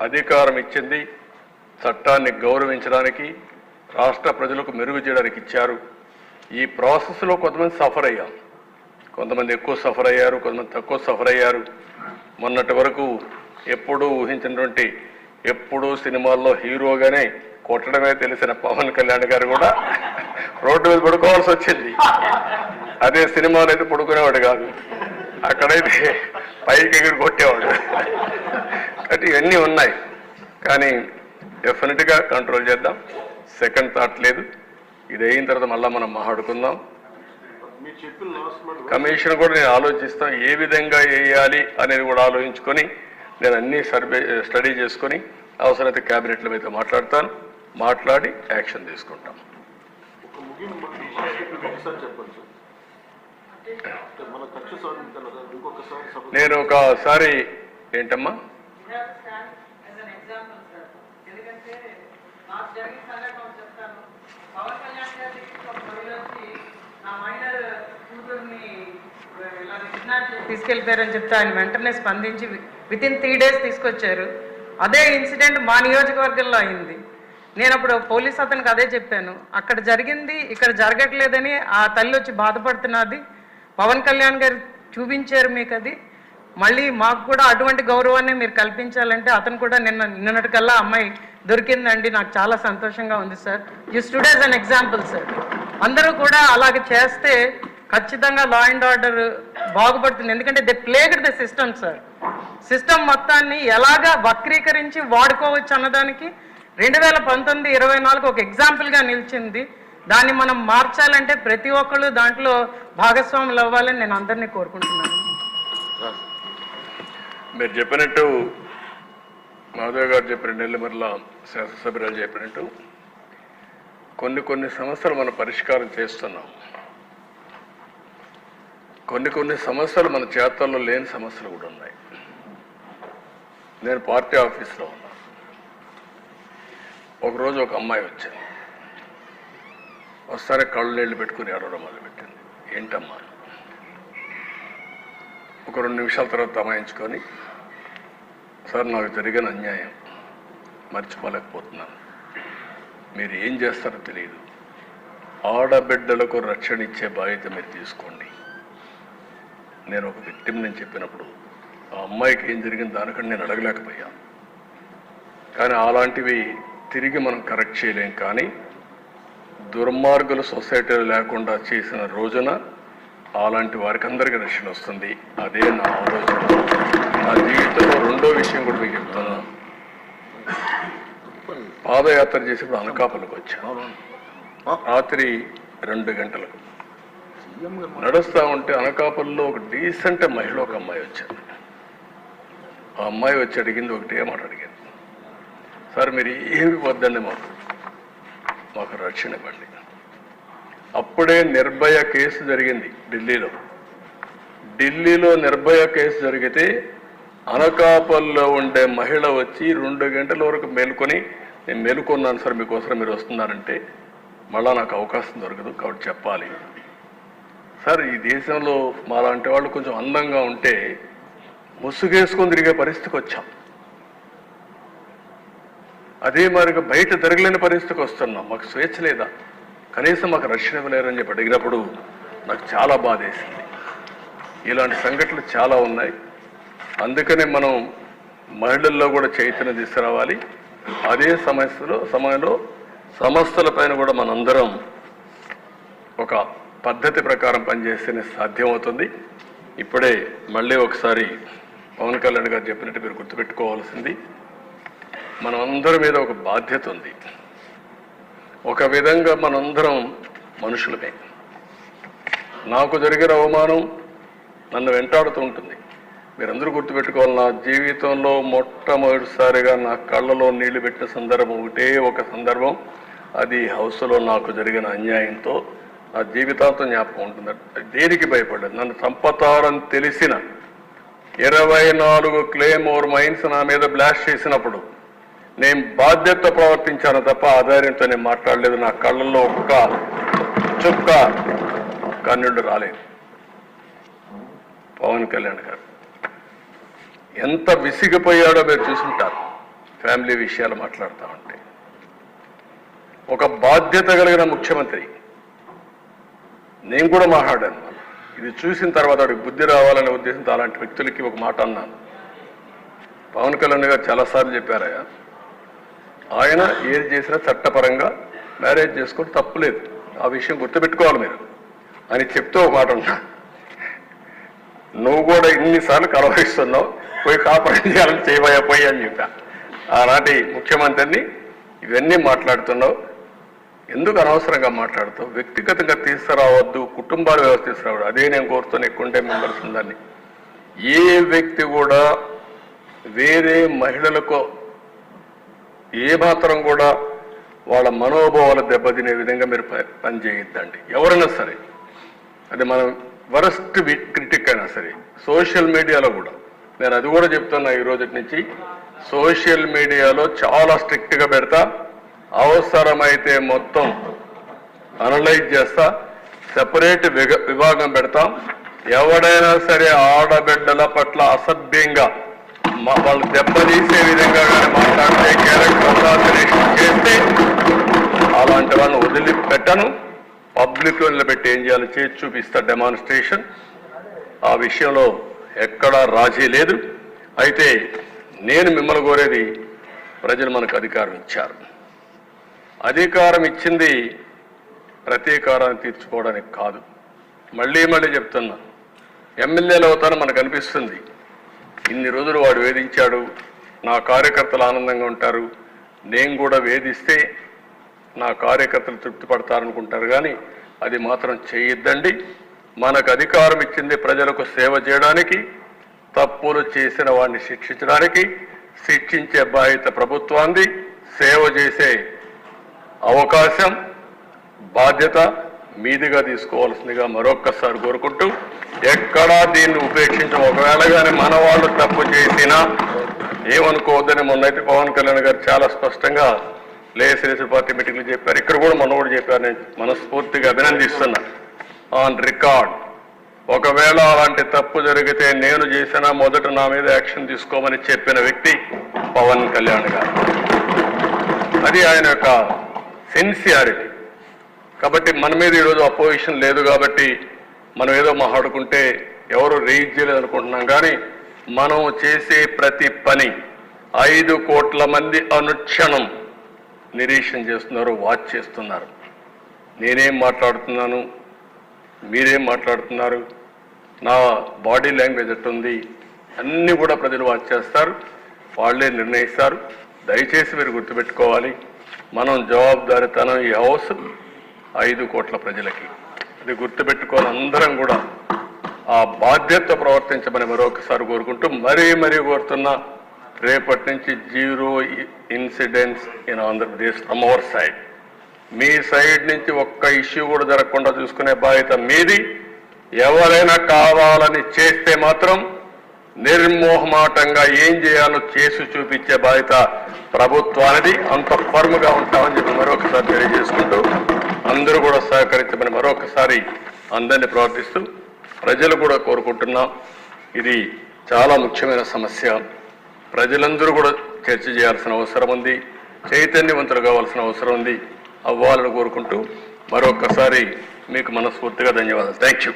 అధికారం ఇచ్చింది. చట్టాన్ని గౌరవించడానికి రాష్ట్ర ప్రజలకు మెరుగు చేయడానికి ఇచ్చారు. ఈ ప్రాసెస్లో కొంతమంది సఫర్ అయ్యాం కొంతమంది ఎక్కువ సఫర్ అయ్యారు కొంతమంది తక్కువ సఫర్ అయ్యారు. మొన్నటి వరకు ఎప్పుడూ ఊహించినటువంటి ఎప్పుడూ సినిమాల్లో హీరోగానే కొట్టడమే తెలిసిన పవన్ కళ్యాణ్ గారు కూడా రోడ్డు మీద పడుకోవాల్సి వచ్చింది. అదే సినిమాలో అయితే పడుకునేవాడు కాదు. అక్కడైతే పైకి ఎగిరి కొట్టేవాడు. కాబట్టి ఇవన్నీ ఉన్నాయి. కానీ డెఫినెట్గా కంట్రోల్ చేద్దాం. సెకండ్ థాట్ లేదు. ఇది అయిన తర్వాత మళ్ళీ మనం మాట్లాడుకుందాం. కమిషన్ కూడా నేను ఆలోచిస్తాం ఏ విధంగా వేయాలి అనేది కూడా ఆలోచించుకొని నేను అన్ని సర్వే స్టడీ చేసుకొని అవసరమైతే క్యాబినెట్ల మీద మాట్లాడతాను. మాట్లాడి యాక్షన్ తీసుకుంటాం. నేను ఒకసారి ఏంటమ్మా? You తీసుకెళ్ళిపోయారని చెప్తే ఆయన వెంటనే స్పందించి విత్ ఇన్ త్రీ డేస్ తీసుకొచ్చారు. అదే ఇన్సిడెంట్ మా నియోజకవర్గంలో అయింది. నేను అప్పుడు పోలీస్ అతనికి అదే చెప్పాను. అక్కడ జరిగింది ఇక్కడ జరగట్లేదని ఆ తల్లి వచ్చి బాధపడుతున్నది. పవన్ కళ్యాణ్ గారు చూపించారు మీకు అది. మళ్ళీ మాకు కూడా అటువంటి గౌరవాన్ని మీరు కల్పించాలంటే అతను కూడా నిన్న నిన్నటికల్లా అమ్మాయి దొరికిందండి. నాకు చాలా సంతోషంగా ఉంది sir. You stood as an example sir అందరూ కూడా అలాగ చేస్తే ఖచ్చితంగా లా అండ్ ఆర్డర్ బాగుపడుతుంది. ఎందుకంటే they played the system sir system మొత్తాన్ని ఎలాగా వక్రీకరించి వాడుకోవచ్చు అన్నదానికి రెండు వేల పంతొమ్మిది ఇరవై నాలుగు ఒక ఎగ్జాంపుల్గా నిలిచింది. దాన్ని మనం మార్చాలంటే ప్రతి ఒక్కళ్ళు దాంట్లో భాగస్వాములు అవ్వాలని నేను అందరినీ కోరుకుంటున్నాను. మీరు చెప్పినట్టు మాధవ్ గారు చెప్పిన నెల్లిమర్ల శాసనసభ్యురాలు చెప్పినట్టు కొన్ని కొన్ని సమస్యలు మనం పరిష్కారం చేస్తున్నాం. కొన్ని కొన్ని సమస్యలు మన చేతల్లో లేని సమస్యలు కూడా ఉన్నాయి. నేను పార్టీ ఆఫీస్లో ఉన్నా. ఒకరోజు ఒక అమ్మాయి వచ్చింది. ఒకసారి కళ్ళు నీళ్ళు పెట్టుకుని ఏడవడం మొదలుపెట్టింది. ఏంటమ్మా? ఒక రెండు నిమిషాల తర్వాత తమాయించుకొని సార్ నాకు జరిగిన అన్యాయం మర్చిపోలేకపోతున్నాను. మీరు ఏం చేస్తారో తెలియదు ఆడబిడ్డలకు రక్షణ ఇచ్చే బాధ్యత మీరు తీసుకోండి. నేను ఒక వ్యక్తిని నేను చెప్పినప్పుడు ఆ అమ్మాయికి ఏం జరిగింది దానికంటే నేను అడగలేకపోయాను. కానీ అలాంటివి తిరిగి మనం కరెక్ట్ చేయలేం కానీ దుర్మార్గులు సొసైటీలు లేకుండా చేసిన రోజున అలాంటి వారికి అందరికీ రక్షణ వస్తుంది. అదే నా ఆలోచన. నా జీవితంలో రెండో విషయం కూడా మీకు చెప్తున్నాను పాదయాత్ర చేసేప్పుడు అనకాపల్లికి వచ్చాను. రాత్రి రెండు గంటలకు. నడుస్తూ ఉంటే అనకాపల్లో ఒక డీసెంట్ మహిళ ఒక అమ్మాయి వచ్చారు. ఆ అమ్మాయి వచ్చి అడిగింది ఒకటే మాట అడిగింది సార్ మీరు ఏమి వద్దండి మాకు? మాకు రక్షణ ఇవ్వండి. అప్పుడే నిర్భయ కేసు జరిగింది ఢిల్లీలో. ఢిల్లీలో నిర్భయ కేసు జరిగితే అనకాపల్లో ఉండే మహిళ వచ్చి రెండు గంటల వరకు మేలుకొని నేను మేలుకొన్నాను సార్ మీకోసం మీరు వస్తున్నారంటే మళ్ళా నాకు అవకాశం దొరకదు కాబట్టి చెప్పాలి. సార్ ఈ దేశంలో మాలాంటి వాళ్ళు కొంచెం అందంగా ఉంటే ముసుగేసుకొని తిరిగే పరిస్థితికి వచ్చాం. అదే మరిగా బయట తిరగలేని పరిస్థితికి వస్తున్నాం. మాకు స్వేచ్ఛ లేదా? కనీసం మాకు రక్షణ ఇవ్వలేరని చెప్పి అడిగినప్పుడు నాకు చాలా బాధ వేసింది ఇలాంటి సంఘటనలు చాలా ఉన్నాయి. అందుకనే మనం మహిళల్లో కూడా చైతన్యం తీసుకురావాలి. అదే సమస్యలో సమయంలో సమస్యల పైన కూడా మనందరం ఒక పద్ధతి ప్రకారం పనిచేస్తేనే సాధ్యమవుతుంది. ఇప్పుడే మళ్ళీ ఒకసారి పవన్ కళ్యాణ్ గారు చెప్పినట్టు మీరు గుర్తుపెట్టుకోవాల్సింది. మనందరి మీద ఒక బాధ్యత ఉంది. ఒక విధంగా మనందరం మనుషులమే. నాకు జరిగిన అవమానం నన్ను వెంటాడుతూ ఉంటుంది. మీరందరూ గుర్తుపెట్టుకోవాలి నా జీవితంలో మొట్టమొదటిసారిగా నా కళ్ళలో నీళ్ళు పెట్టిన సందర్భం ఒకటే ఒక సందర్భం. అది హౌస్లో నాకు జరిగిన అన్యాయంతో నా జీవితాంతం జ్ఞాపకం ఉంటుంది. దేనికి భయపడలేదు. నన్ను చంపతారని తెలిసిన ఇరవై నాలుగు క్లెయిమ్ ఓవర్ మైన్స్ నా మీద బ్లాస్ట్ చేసినప్పుడు నేను బాధ్యత ప్రవర్తించాను తప్ప ఆధార్యంతో నేను మాట్లాడలేదు. నా కళ్ళల్లో ఒక్క చుక్క కన్నుడు రాలేదు. పవన్ కళ్యాణ్ గారు ఎంత విసిగిపోయాడో మీరు చూసుంటారు. ఫ్యామిలీ విషయాలు మాట్లాడుతూ ఉంటే. ఒక బాధ్యత కలిగిన ముఖ్యమంత్రి నేను కూడా మాట్లాడాను. ఇది చూసిన తర్వాత వాడికి బుద్ధి రావాలనే ఉద్దేశంతో అలాంటి వ్యక్తులకి ఒక మాట అన్నాను. పవన్ కళ్యాణ్ గారు చాలాసార్లు చెప్పారయ్యా ఆయన ఏది చేసినా చట్టపరంగా మ్యారేజ్ చేసుకోవడం తప్పులేదు ఆ విషయం గుర్తుపెట్టుకోవాలి మీరు. అని చెప్తూ ఒక మాట ఉన్నా నువ్వు కూడా ఇన్నిసార్లు కలవరిస్తున్నావు. పోయి కాపాడించాలని చేయాలని చేయబోయా పోయి అని చెప్పా. ఆనాటి ముఖ్యమంత్రిని ఇవన్నీ మాట్లాడుతున్నావు. ఎందుకు అనవసరంగా మాట్లాడుతావు? వ్యక్తిగతంగా తీసుకురావద్దు కుటుంబాలు వ్యవస్థ తీసుకురావద్దు. అదే నేను కోరుతున్న ఎక్కువంటే మెంబర్స్ ఉందని ఏ వ్యక్తి కూడా వేరే మహిళలకు ఏ మాత్రం కూడా వాళ్ళ మనోభావాలు దెబ్బతినే విధంగా మీరు ప- పని చేయొద్దండి ఎవరైనా సరే. అది మనం వరస్ట్ క్రిటిక్ అయినా సరే. సోషల్ మీడియాలో కూడా. నేను అది కూడా చెప్తున్నా ఈ రోజు నుంచి. సోషల్ మీడియాలో చాలా స్ట్రిక్ట్గా పెడతా. అవసరమైతే మొత్తం అనలైజ్ చేస్తా. సెపరేట్ విభాగం పెడతాం. ఎవడైనా సరే ఆడబిడ్డల పట్ల అసభ్యంగా వాళ్ళు దెబ్బతీసే విధంగా కానీ మాట్లాడితే క్యారెక్టర్ అసాసినేషన్ చేస్తే అలాంటి వాళ్ళని వదిలిపెట్టను. పబ్లిక్లో నిలబెట్టి ఏం చేయాలో? చేసి చూపిస్తా డెమాన్స్ట్రేషన్ ఆ విషయంలో ఎక్కడా రాజీ లేదు. అయితే నేను మిమ్మల్ని కోరేది ప్రజలు మనకు అధికారం ఇచ్చారు. అధికారం ఇచ్చింది ప్రతీకారాన్ని తీర్చుకోవడానికి కాదు. మళ్ళీ మళ్ళీ చెప్తున్నా. ఎమ్మెల్యేలు అవుతాను మనకు అనిపిస్తుంది. ఇన్ని రోజులు వాడు వేధించాడు. నా కార్యకర్తలు ఆనందంగా ఉంటారు. నేను కూడా వేధిస్తే నా కార్యకర్తలు తృప్తి పడతారనుకుంటారు. కానీ అది మాత్రం చేయొద్దండి. మనకు అధికారం ఇచ్చింది ప్రజలకు సేవ చేయడానికి తప్పులు చేసిన వాడిని శిక్షించడానికి శిక్షించే బాధ్యత ప్రభుత్వాన్ని సేవ చేసే అవకాశం బాధ్యత మీదిగా తీసుకోవాల్సిందిగా మరొక్కసారి కోరుకుంటూ ఎక్కడా దీన్ని ఉపేక్షించం. ఒకవేళ కానీ మన వాళ్ళు తప్పు చేసినా ఏమనుకోవద్దని మొన్నైతే పవన్ కళ్యాణ్ గారు చాలా స్పష్టంగా లేసరేసరి పార్టీ మీటింగ్లు చెప్పారు. ఇక్కడ కూడా మొన్న కూడా చెప్పారు. నేను మనస్ఫూర్తిగా అభినందిస్తున్నా. On record. ఒకవేళ అలాంటి తప్పు జరిగితే నేను చేసిన మొదట నా మీద యాక్షన్ తీసుకోమని చెప్పిన వ్యక్తి పవన్ కళ్యాణ్ గారు. అది ఆయన యొక్క సిన్సియారిటీ. కాబట్టి మన మీద ఈరోజు అపోజిషన్ లేదు కాబట్టి మనం ఏదో మాట్లాడుకుంటే ఎవరు రేజ్ చేయలేదు అనుకుంటున్నాం. కానీ మనం చేసే ప్రతి పని ఐదు కోట్ల మంది అనుక్షణం నిరీక్షణ చేస్తున్నారు వాచ్ చేస్తున్నారు. నేనేం మాట్లాడుతున్నాను? మీరేం మాట్లాడుతున్నారు? నా బాడీ లాంగ్వేజ్ ఎట్టుంది? అన్నీ కూడా ప్రజలు వాచ్ చేస్తారు వాళ్ళే నిర్ణయిస్తారు. దయచేసి మీరు గుర్తుపెట్టుకోవాలి మనం జవాబుదారితనం ఈ హౌస్ ఐదు కోట్ల ప్రజలకి. అది గుర్తుపెట్టుకోవాలి అందరం కూడా. ఆ బాధ్యత ప్రవర్తించమని మరొకసారి కోరుకుంటూ మరీ మరీ కోరుతున్నా రేపటి నుంచి zero incidents in Andhra Pradesh from our side. మీ సైడ్ నుంచి ఒక్క ఇష్యూ కూడా జరగకుండా చూసుకునే బాధ్యత మీది. ఎవరైనా కావాలని చేస్తే మాత్రం నిర్మోహమాటంగా ఏం చేయాలో చేసి చూపించే బాధ్యత ప్రభుత్వానికి అంత ఫర్మ్గా ఉంటామని చెప్పి మరొకసారి తెలియజేసుకుంటూ అందరూ కూడా సహకరించమని మరొకసారి అందరినీ ప్రార్థిస్తూ ప్రజలు కూడా కోరుకుంటున్నాం. ఇది చాలా ముఖ్యమైన సమస్య. ప్రజలందరూ కూడా చర్చ చేయాల్సిన అవసరం ఉంది. చైతన్యవంతులు కావాల్సిన అవసరం ఉంది. అవ్వాలని కోరుకుంటూ మరొకసారి మీకు మనస్ఫూర్తిగా ధన్యవాదాలు. Thank you